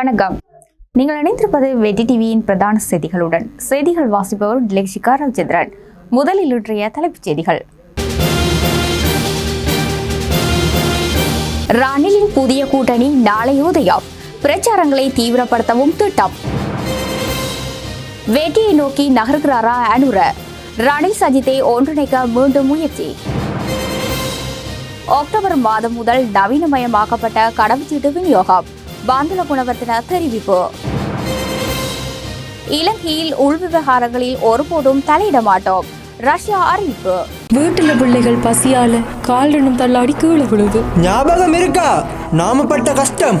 வணக்கம். நீங்கள் இணைந்திருப்பது வெட்டி டிவியின் பிரதான செய்திகளுடன். செய்திகள் வாசிப்பவர் லெக்ஷிகா ரவிச்சந்திரன். முதலில் இன்றைய தலைப்புச் செய்திகள். ரணிலின் புதிய கூட்டணி நாளை உதயம். பிரச்சாரங்களை தீவிரப்படுத்தவும் திட்டம். வேட்டியை நோக்கி நகர்கிறாரா அனுர. ரணில் சஜித்தை ஒன்றிணைக்க மீண்டும் முயற்சி. அக்டோபர் மாதம் முதல் நவீனமயமாக்கப்பட்ட கடவுச்சீட்டு விநியோகம். பாந்துல குணவர்த்தன தெரிவிப்பு. இலங்கையில் உள் விவகாரங்களில் ஒருபோதும் தலையிட மாட்டோம். ரஷ்யா அறிவிப்பு. வீட்டுல பிள்ளைகள் பசியால காலினும் தள்ளாடி கீழே விழுது. ஞாபகம் இருக்கா? நாம பட்ட கஷ்டம்.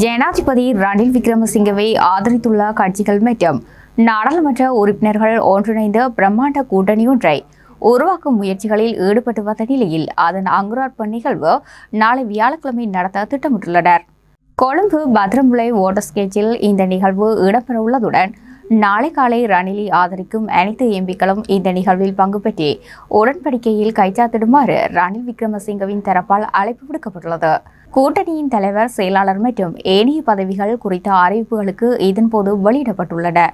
ஜனாதிபதி ரணில் விக்ரமசிங்கவை ஆதரித்துள்ள கட்சிகள் மற்றும் நாடாளுமன்ற உறுப்பினர்கள் ஒன்றிணைந்த பிரம்மாண்ட கூட்டணி ஒன்றை உருவாக்கும் முயற்சிகளில் ஈடுபட்டு வந்த நிலையில் அதன் அங்குரார்ப்ப நிகழ்வு நாளை வியாழக்கிழமை நடத்த திட்டமிட்டுள்ளனர். கொழும்பு பத்ரமுலை ஓட்டர் ஸ்கேச்சில் இந்த நிகழ்வு இடம்பெறவுள்ளதுடன் நாளை காலை ரணிலை ஆதரிக்கும் அனைத்து எம்பிக்களும் இந்த நிகழ்வில் பங்கு பெற்று உடன்படிக்கையில் கைச்சாத்திடுமாறு ரணில் விக்ரமசிங்கவின் தரப்பால் அழைப்பு விடுக்கப்பட்டுள்ளது. கூட்டணியின் தலைவர் செயலாளர் மற்றும் ஏனைய பதவிகள் குறித்த அறிவிப்புகளுக்கு இதன்போது வெளியிடப்பட்டுள்ளன.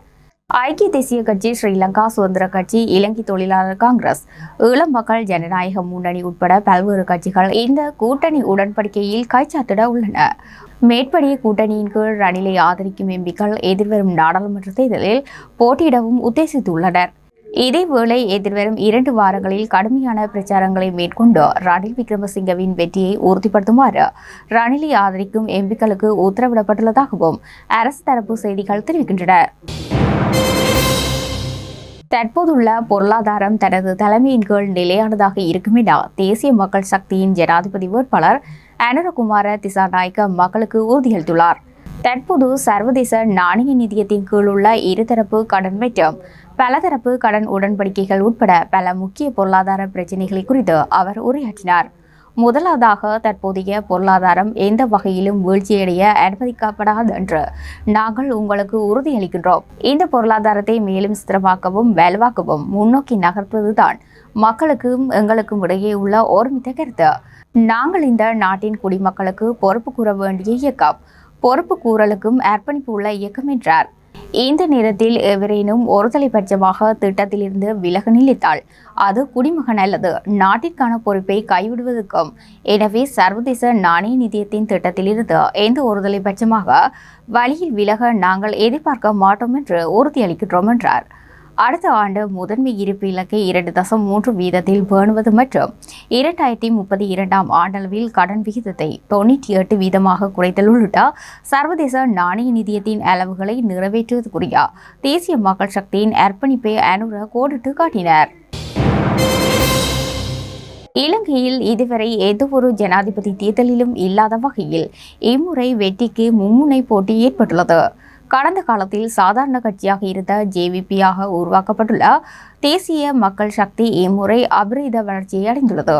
ஐக்கிய தேசிய கட்சி ஸ்ரீலங்கா சுதந்திர கட்சி இலங்கை தொழிலாளர் காங்கிரஸ் ஈழம் மக்கள் ஜனநாயக முன்னணி உட்பட பல்வேறு கட்சிகள் இந்த கூட்டணி உடன்படிக்கையில் கைச்சாத்திட உள்ளன. மேற்படி கூட்டணியின் கீழ் ரணிலை ஆதரிக்கும் எம்பிக்கள் எதிர்வரும் நாடாளுமன்ற தேர்தலில் போட்டியிடவும் உத்தேசித்துள்ளனர். இதேவேளை எதிர்வரும் இரண்டு வாரங்களில் கடுமையான பிரச்சாரங்களை மேற்கொண்டு ரணில் விக்ரமசிங்கவின் வெற்றியை உறுதிப்படுத்துமாறு ரணிலை ஆதரிக்கும் எம்பிக்களுக்கு உத்தரவிடப்பட்டுள்ளதாகவும் அரசு தரப்பு செய்திகள் தெரிவிக்கின்றன. தற்போதுள்ள பொருளாதாரம் தனது தலைமையின் கீழ் நிலையானதாக இருக்கும் என தேசிய மக்கள் சக்தியின் ஜனாதிபதி வேட்பாளர் அனுரகுமார திசாநாயக்க மக்களுக்கு உறுதியளித்துள்ளார். தற்போது சர்வதேச நாணய நிதியத்தின் கீழ் உள்ள இருதரப்பு கடன் மற்றும் பலதரப்பு கடன் உடன்படிக்கைகள் உட்பட பல முக்கிய பொருளாதார பிரச்சினைகளை குறித்து அவர் உரையாற்றினார். முதலாவதாக தற்போதைய பொருளாதாரம் எந்த வகையிலும் வீழ்ச்சியடைய அனுமதிக்கப்படாது என்று நாங்கள் உங்களுக்கு உறுதியளிக்கின்றோம். இந்த பொருளாதாரத்தை மேலும் ஸ்திரமாக்கவும் வலுவாக்கவும் முன்னோக்கி நகர்த்துவதுதான் மக்களுக்கும் எங்களுக்கும் இடையே உள்ள ஒருமித்த கருத்து. நாங்கள் இந்த நாட்டின் குடிமக்களுக்கு பொறுப்பு கூற வேண்டிய இயக்கம் பொறுப்பு கூறலுக்கும் அர்ப்பணிப்பு உள்ள இயக்கம் என்றார். இந்த நேரத்தில் எவரேனும் ஒருதலைபட்சமாக திட்டத்திலிருந்து விலக நிலைத்தால் அது குடிமகன் அல்லது நாட்டிற்கான பொறுப்பை கைவிடுவதற்கும். எனவே சர்வதேச நாணய நிதியத்தின் திட்டத்திலிருந்து எந்த ஒருதலைபட்சமாக வழியில் விலக நாங்கள் எதிர்பார்க்க மாட்டோம் என்று உறுதியளிக்கின்றோம் என்றார். அடுத்த ஆண்டு முதன்மை இருப்பு இலக்கை இரண்டு தசம் மூன்று வீதத்தில் பேணுவது மற்றும் இரண்டாயிரத்தி முப்பத்தி இரண்டாம் ஆண்டளவில் கடன் விகிதத்தை தொண்ணூற்றி எட்டு வீதமாக குறைத்தல் உள்ளிட்ட சர்வதேச நாணய நிதியத்தின் அளவுகளை நிறைவேற்றுவது தேசிய மக்கள் சக்தியின் அர்ப்பணிப்பை அனுர கோடிட்டு காட்டினர். இலங்கையில் இதுவரை எந்தவொரு ஜனாதிபதி தேர்தலிலும் இல்லாத வகையில் இம்முறை வெற்றிக்கு மும்முனை போட்டி ஏற்பட்டுள்ளது. கடந்த காலத்தில் சாதாரண கட்சியாக இருந்த ஜேவிபியாக உருவாக்கப்பட்டுள்ள தேசிய மக்கள் சக்தி இம்முறை அபரித வளர்ச்சியை அடைந்துள்ளது.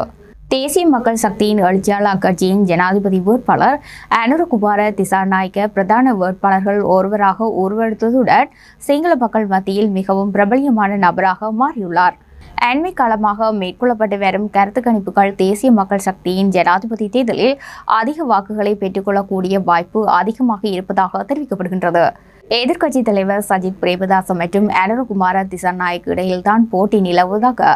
தேசிய மக்கள் சக்தியின் எழுச்சியாளர் அக்கட்சியின் ஜனாதிபதி வேட்பாளர் அனுரகுமார திசாநாயக்க பிரதான வேட்பாளர்கள் ஒருவராக உருவெடுத்ததுடன் சிங்கள மக்கள் மத்தியில் மிகவும் பிரபலியமான நபராக மாறியுள்ளார். அண்மை காலமாக மேற்கொள்ளப்பட்டு வரும் கருத்து கணிப்புகள் தேசிய மக்கள் சக்தியின் ஜனாதிபதி தேர்தலில் அதிக வாக்குகளை பெற்றுக்கொள்ளக்கூடிய வாய்ப்பு அதிகமாக இருப்பதாக தெரிவிக்கப்படுகின்றது. எதிர்க்கட்சி தலைவர் சஜித் பிரேமதாச மற்றும் அனுரகுமார திசாநாயக் இடையில்தான் போட்டி நிலவுவதாக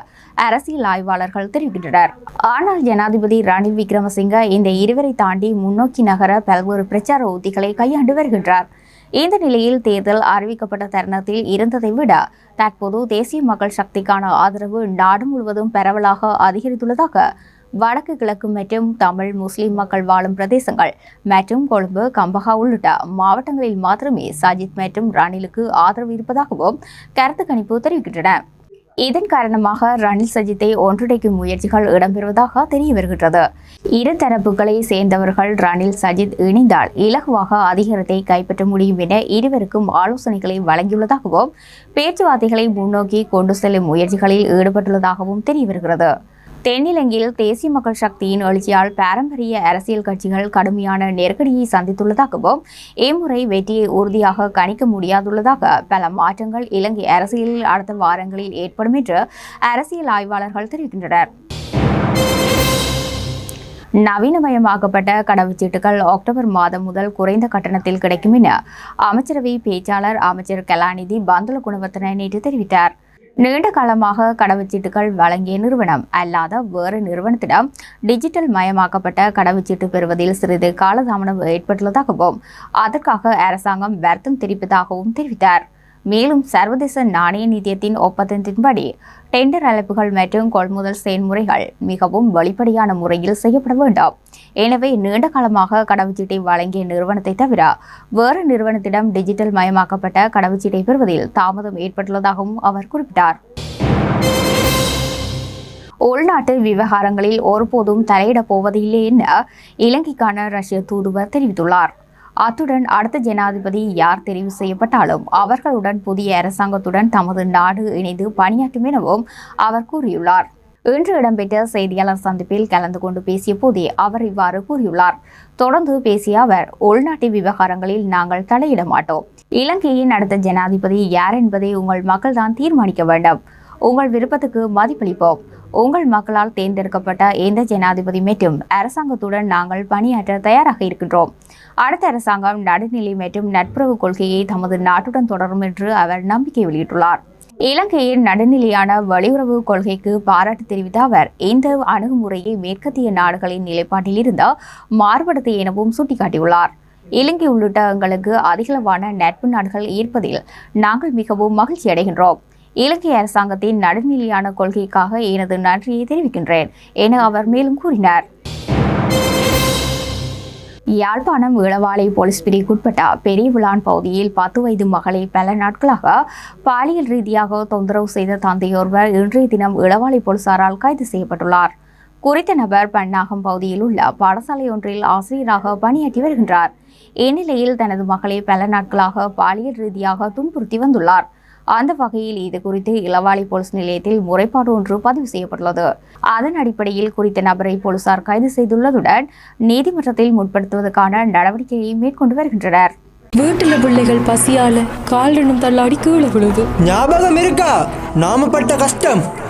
அரசியல் ஆய்வாளர்கள் தெரிவிக்கின்றனர். ஆனால் ஜனாதிபதி ரணில் விக்ரமசிங்க இந்த இருவரை தாண்டி முன்னோக்கி நகர பல்வேறு பிரச்சார உத்திகளை கையாண்டு வருகின்றார். இந்த நிலையில் தேர்தல் அறிவிக்கப்பட்ட தருணத்தில் இருந்ததை விட தற்போது தேசிய மக்கள் சக்திக்கான ஆதரவு நாடு முழுவதும் பரவலாக அதிகரித்துள்ளதாக வடக்கு கிழக்கு மற்றும் தமிழ் முஸ்லிம் மக்கள் வாழும் பிரதேசங்கள் மற்றும் கொழும்பு கம்பஹா உள்ளிட்ட மாவட்டங்களில் மாத்திரமே சஜித் மற்றும் ரணிலுக்கு ஆதரவு இருப்பதாகவும் கருத்து கணிப்பு தெரிவிக்கின்றன. இதன் காரணமாக ரணில் சஜித்தை ஒன்றிணைக்கும் முயற்சிகள் இடம்பெறுவதாக தெரிய வருகின்றது இரு தரப்புகளை சேர்ந்தவர்கள் ரணில் சஜித் இணைந்தால் இலகுவாக அதிகாரத்தை கைப்பற்ற முடியும் என இருவருக்கும் ஆலோசனைகளை வழங்கியுள்ளதாகவும் பேச்சுவார்த்தைகளை முன்னோக்கி கொண்டு செல்லும் முயற்சிகளில் ஈடுபட்டுள்ளதாகவும் தெரிய வருகிறது தென்னிலங்கையில் தேசிய மக்கள் சக்தியின் எழுச்சியால் பாரம்பரிய அரசியல் கட்சிகள் கடுமையான நெருக்கடியை சந்தித்துள்ளதாகவும் இம்முறை வெற்றியை உறுதியாக கணிக்க முடியாதுள்ளதாக பல மாற்றங்கள் இலங்கை அரசியலில் அடுத்த வாரங்களில் ஏற்படும் என்று அரசியல் ஆய்வாளர்கள் தெரிவிக்கின்றனர். நவீனமயமாக்கப்பட்ட கடவுச்சீட்டுகள் அக்டோபர் மாதம் முதல் குறைந்த கட்டணத்தில் கிடைக்கும் என அமைச்சரவை பேச்சாளர் அமைச்சர் கலாநிதி பந்துல குணவர்த்தன நேற்று தெரிவித்தார். நீண்ட காலமாக கடவுச்சீட்டுகள் வழங்கிய நிறுவனம் அல்லாத வேறு நிறுவனத்திடம் டிஜிட்டல் மயமாக்கப்பட்ட கடவுச்சீட்டு பெறுவதில் சிறிது காலதாமதம் ஏற்பட்டுள்ளதாகவும் அதற்காக அரசாங்கம் வருத்தம் தெரிவிப்பதாகவும் தெரிவித்தார். மேலும் சர்வதேச நாணய நிதியத்தின் ஒப்பந்தத்தின்படி டெண்டர் அழைப்புகள் மற்றும் கொள்முதல் செயல்முறைகள் மிகவும் வெளிப்படையான முறையில் செய்யப்பட வேண்டும். எனவே நீண்ட காலமாக கடவுச்சீட்டை வழங்கிய நிறுவனத்தை தவிர வேறு நிறுவனத்திடம் டிஜிட்டல் மயமாக்கப்பட்ட கடவுச்சீட்டை பெறுவதில் தாமதம் ஏற்பட்டுள்ளதாகவும் அவர் குறிப்பிட்டார். உள்நாட்டு விவகாரங்களில் ஒருபோதும் தலையிடப் போவதில்லை என இலங்கைக்கான ரஷ்ய தூதுவர் தெரிவித்துள்ளார். அத்துடன் அடுத்த ஜனாதிபதி யார் தெரிவு செய்யப்பட்டாலும் அவர்களுடன் புதிய அரசாங்கத்துடன் தமது நாடு இணைந்து பணியாற்றும் எனவும் அவர் கூறியுள்ளார். இன்று இடம்பெற்ற செய்தியாளர் சந்திப்பில் கலந்து கொண்டு பேசிய போதே அவர் இவ்வாறு கூறியுள்ளார். தொடர்ந்து பேசிய அவர் உள்நாட்டு விவகாரங்களில் நாங்கள் தலையிட மாட்டோம். இலங்கையின் அடுத்த ஜனாதிபதி யார் என்பதை உங்கள் மக்கள் தான் தீர்மானிக்க வேண்டும். உங்கள் விருப்பத்துக்கு மதிப்பளிப்போம். உங்கள் மக்களால் தேர்ந்தெடுக்கப்பட்ட எந்த ஜனாதிபதி மற்றும் அரசாங்கத்துடன் நாங்கள் பணியாற்ற தயாராக இருக்கின்றோம். அடுத்த அரசாங்கம் நடுநிலை மற்றும் நட்புறவு கொள்கையை தமது நாட்டுடன் தொடரும் என்று அவர் நம்பிக்கை வெளியிட்டுள்ளார். இலங்கையின் நடுநிலையான வெளியுறவு கொள்கைக்கு பாராட்டு தெரிவித்த அவர் இந்த அணுகுமுறையை மேற்கத்திய நாடுகளின் நிலைப்பாட்டில் இருந்து மாறுபடுத்து எனவும் சுட்டிக்காட்டியுள்ளார். இலங்கை உள்ளிட்ட எங்களுக்கு அதிகளவான நட்பு நாடுகள் ஈர்ப்பதில் நாங்கள் மிகவும் மகிழ்ச்சி அடைகின்றோம். இலங்கை அரசாங்கத்தின் நடுநிலையான கொள்கைக்காக எனது நன்றியை தெரிவிக்கின்றேன் என அவர் மேலும் கூறினார். யாழ்ப்பாணம் இளவாலை போலீஸ் பிரிவுக்குட்பட்ட பெரியவிழான் பகுதியில் பத்து வயது மகளை பல நாட்களாக பாலியல் ரீதியாக தொந்தரவு செய்த தந்தையொருவர் இன்றைய தினம் இளவாலை போலீசாரால் கைது செய்யப்பட்டுள்ளார். குறித்த நபர் பன்னாகம் பகுதியில் உள்ள பாடசாலை ஒன்றில் ஆசிரியராக பணியாற்றி வருகின்றார். இந்நிலையில் தனது மகளை பல நாட்களாக பாலியல் ரீதியாக துன்புறுத்தி வந்துள்ளார். அந்த வகையில் இது குறித்து இளவாலை போலீஸ் நிலையத்தில் முறைப்பாடு ஒன்று பதிவு செய்யப்பட்டுள்ளது. அதன் அடிப்படையில் குறித்த நபரை போலீசார் கைது செய்துள்ளதுடன் நீதிமன்றத்தில் முற்படுத்துவதற்கான நடவடிக்கையை மேற்கொண்டு வருகின்றனர். வீட்டுல பிள்ளைகள் பசியால காலினும் தள்ளாடி கீழே விழுது. ஞாபகம் இருக்கா? நாம பட்ட கஷ்டம்.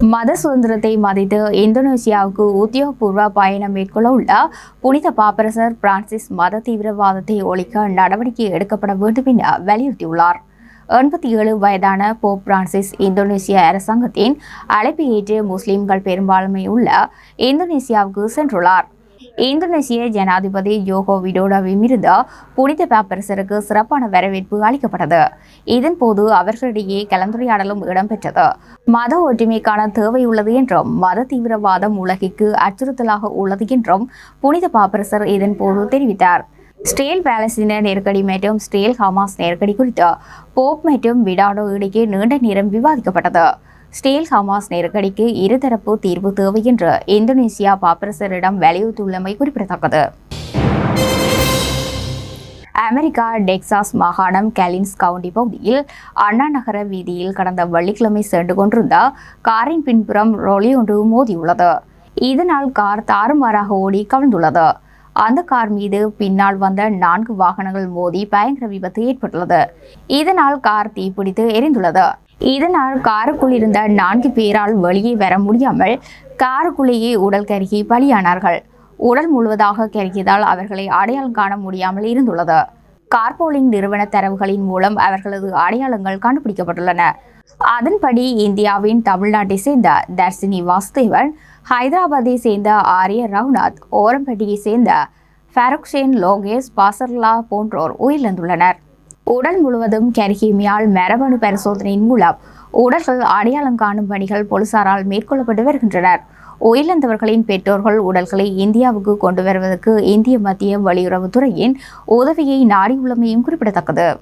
மத சுதந்திரத்தை மதித்து இந்தோனேசியாவுக்கு உத்தியோகபூர்வ பயணம் மேற்கொள்ள உள்ள புனித பாப்பரசர் பிரான்சிஸ் மத தீவிரவாதத்தை ஒழிக்க நடவடிக்கை எடுக்கப்பட வேண்டும் என வலியுறுத்தியுள்ளார். எண்பத்தி ஏழு வயதான போப் பிரான்சிஸ் இந்தோனேசிய அரசாங்கத்தின் அழைப்பை ஏற்று முஸ்லிம்கள் பெரும்பான்மை உள்ள இந்தோனேசியாவுக்கு சென்றுள்ளார். இந்தோனேசிய ஜனாதிபதி ஜோகோ விடோடாவிடமிருந்து புனித பாப்பரசருக்கு சிறப்பான வரவேற்பு அளிக்கப்பட்டது. இதன்போது அவர்களிடையே கலந்துரையாடலும் இடம்பெற்றது. மத ஒற்றுமைக்கான தேவை உள்ளது என்றும் மத தீவிரவாதம் உலகிற்கு அச்சுறுத்தலாக உள்ளது என்றும் புனித பாப்பரசர் இதன்போது தெரிவித்தார். ஸ்டேல் பாலஸ்தீன நெருக்கடி மற்றும் ஸ்டேல் ஹமாஸ் நெருக்கடி குறித்து போப் மற்றும் விடாடோ இடையே நீண்ட நேரம் விவாதிக்கப்பட்டது. ஸ்டேல் ஹமாஸ் நெருக்கடிக்கு இருதரப்பு தீர்வு தேவை என்று இந்தோனேசியா பாப்பரசரிடம் வலியுறுத்தியுள்ளமை குறிப்பிடத்தக்கது. அமெரிக்கா டெக்சாஸ் மாகாணம் கலின்ஸ் கவுண்டி பகுதியில் அண்ணா நகர வீதியில் கடந்த வெள்ளிக்கிழமை சென்று கொண்டிருந்த காரின் பின்புறம் ரொலி ஒன்று மோதியுள்ளது. இதனால் கார் தாறுமாறாக ஓடி கவிழ்ந்துள்ளது. அந்த கார் மீது பின்னால் வந்த நான்கு வாகனங்கள் மோதி பயங்கர விபத்து ஏற்பட்டுள்ளது. இதனால் கார் தீப்பிடித்து எரிந்துள்ளது. இதனால் காருக்குள் இருந்த நான்கு பேரால் வெளியே வர முடியாமல் காருக்குள்ளேயே உடல் கருகி பலியானார்கள். உடல் முழுவதாக கருகியதால் அவர்களை அடையாளம் காண முடியாமல் இருந்துள்ளது. கார்போலிங் நிறுவன தரவுகளின் மூலம் அவர்களது அடையாளங்கள் கண்டுபிடிக்கப்பட்டுள்ளன. அதன்படி இந்தியாவின் தமிழ்நாட்டை சேர்ந்த தர்சினி வாசுதேவன் ஹைதராபாத்தை சேர்ந்த ஆரிய ரவுநாத் ஓரம்பட்டியை சேர்ந்த ஃபருக்ஷேன் லோகேஷ் பாசர்லா போன்றோர் உயிரிழந்துள்ளனர். உடல் முழுவதும் கருகியமையால் மரபணு பரிசோதனையின் மூலம் உடல்கள் அடையாளம் காணும் பணிகள் போலீசாரால் மேற்கொள்ளப்பட்டு வருகின்றனர். உயிரிழந்தவர்களின் பெற்றோர்கள் உடல்களை இந்தியாவுக்கு கொண்டு வருவதற்கு இந்திய மத்திய வெளியுறவுத்துறையின் உதவியை நாடியுள்ளமையும் குறிப்பிடத்தக்கது.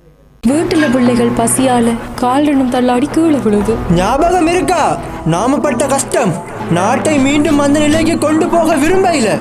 வீட்டுல பிள்ளைகள் பசியால காலினும் தள்ளாடி கீழே விழுது. ஞாபகம் இருக்கா? நாம பட்ட கஷ்டம். நாட்டை மீண்டும் அந்த நிலைக்கு கொண்டு போக விரும்பல.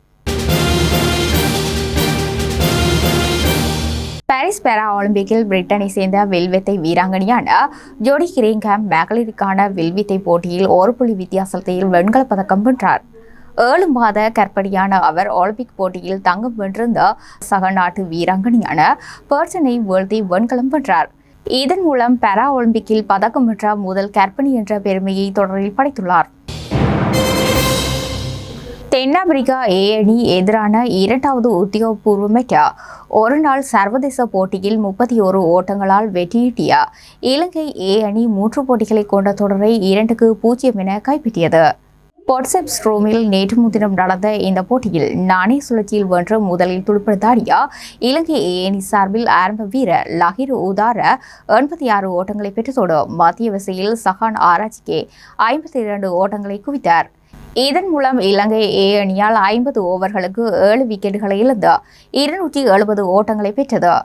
பாரிஸ் பேரா ஒலிம்பிக்கில் பிரிட்டனை சேர்ந்த வில்வித்தை வீராங்கனையான ஜோடி கிரேங்காம் மகளிருக்கான வில்வித்தை போட்டியில் ஒரு புள்ளி வித்தியாசத்தில் வெண்கலப் பதக்கம் வென்றார். ஏழு மாத கற்படியான அவர் ஒலிம்பிக் போட்டியில் தங்கம் வென்றிருந்த சக நாட்டு வீராங்கனையான பர்சனை வீழ்த்தி வெண்கலம் வென்றார். இதன் மூலம் பாரா ஒலிம்பிக்கில் பதக்கம் வென்ற முதல் கற்பனி என்ற பெருமையை தொடரில் படைத்துள்ளார். தென்னாப்பிரிக்கா ஏ அணி எதிரான இரண்டாவது உத்தியோகபூர்வமற்ற ஒருநாள் சர்வதேச போட்டியில் முப்பத்தி ஒரு ஓட்டங்களால் வெற்றியீட்டிய இலங்கை ஏ அணி மூன்று போட்டிகளை கொண்ட தொடரை இரண்டுக்கு பூஜ்ஜியம் என கைப்பற்றியது. வாட்ஸ்அப் ஸ்ட்ரோமில் நேற்று முன்தினம் நடந்த இந்த போட்டியில் நானே சுழற்சியில் வென்று முதலில் துடுப்படுத்தாடிய இலங்கை ஏ அணி சார்பில் ஆரம்ப வீரர் லஹிர் உதார எண்பத்தி ஆறு ஓட்டங்களை பெற்றதோடு மத்திய விசையில் சஹான் ஆராய்ச்சிக்கு ஐம்பத்தி இரண்டு ஓட்டங்களை குவித்தார். இதன் மூலம் இலங்கை ஏ அணியால் ஐம்பது ஓவர்களுக்கு ஏழு விக்கெட்டுகளை இழந்து இருநூற்றி எழுபது ஓட்டங்களை பெற்றது.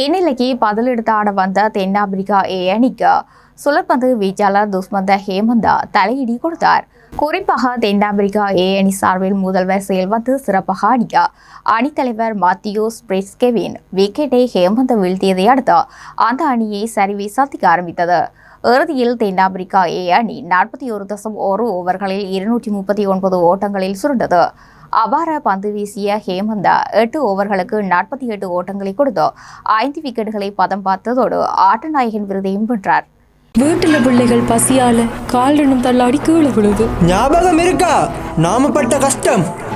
இந்நிலைக்கு பதிலெடுத்து ஆட வந்த தென்னாப்பிரிக்கா ஏ அணிக்கு சுழற்பந்து வீச்சாளர் துஷ்மந்த ஹேமந்தா தலையிடி கொடுத்தார். குறிப்பாக தென்னாப்பிரிக்கா ஏ அணி சார்பில் முதல்வர் செல்வந்து சிறப்பாக ஆடிய அணித்தலைவர் மாத்தியோஸ் பிரிஸ்கெவின் விக்கெட்டை ஹேமந்த வீழ்த்தியதை அடுத்து அந்த அணியை சரிவை சந்திக்க ஆரம்பித்தது. இறுதியில் தென்னாப்பிரிக்கா ஏ அணி நாற்பத்தி ஒரு தசம் ஒரு ஓவர்களில் இருநூற்றி முப்பத்தி ஒன்பது ஓட்டங்களில் சுருண்டது. அபார பந்து வீசிய ஹேமந்தா எட்டு ஓவர்களுக்கு நாற்பத்தி எட்டு ஓட்டங்களை கொடுத்து ஐந்து விக்கெட்டுகளை பதம் பார்த்ததோடு ஆட்டநாயகன் விருதையும் வென்றார். வீட்டுல பிள்ளைகள் பசியால காலினும் தள்ளாடி கீழே விழுது. ஞாபகம் இருக்கா? நாம பட்ட கஷ்டம்.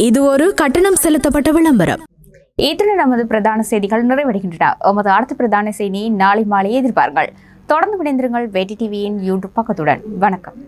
இது ஒரு கட்டணம் செலுத்தப்பட்ட விளம்பரம் இத்துடன் நமது பிரதான செய்திகள் நிறைவடைகின்றன எமது அடுத்த பிரதான செய்தியை நாளை மாலை எதிர்பார்கள் தொடர்ந்து இணைந்திருங்கள் வேட்டி டிவியின் யூடியூப் பக்கத்துடன் வணக்கம்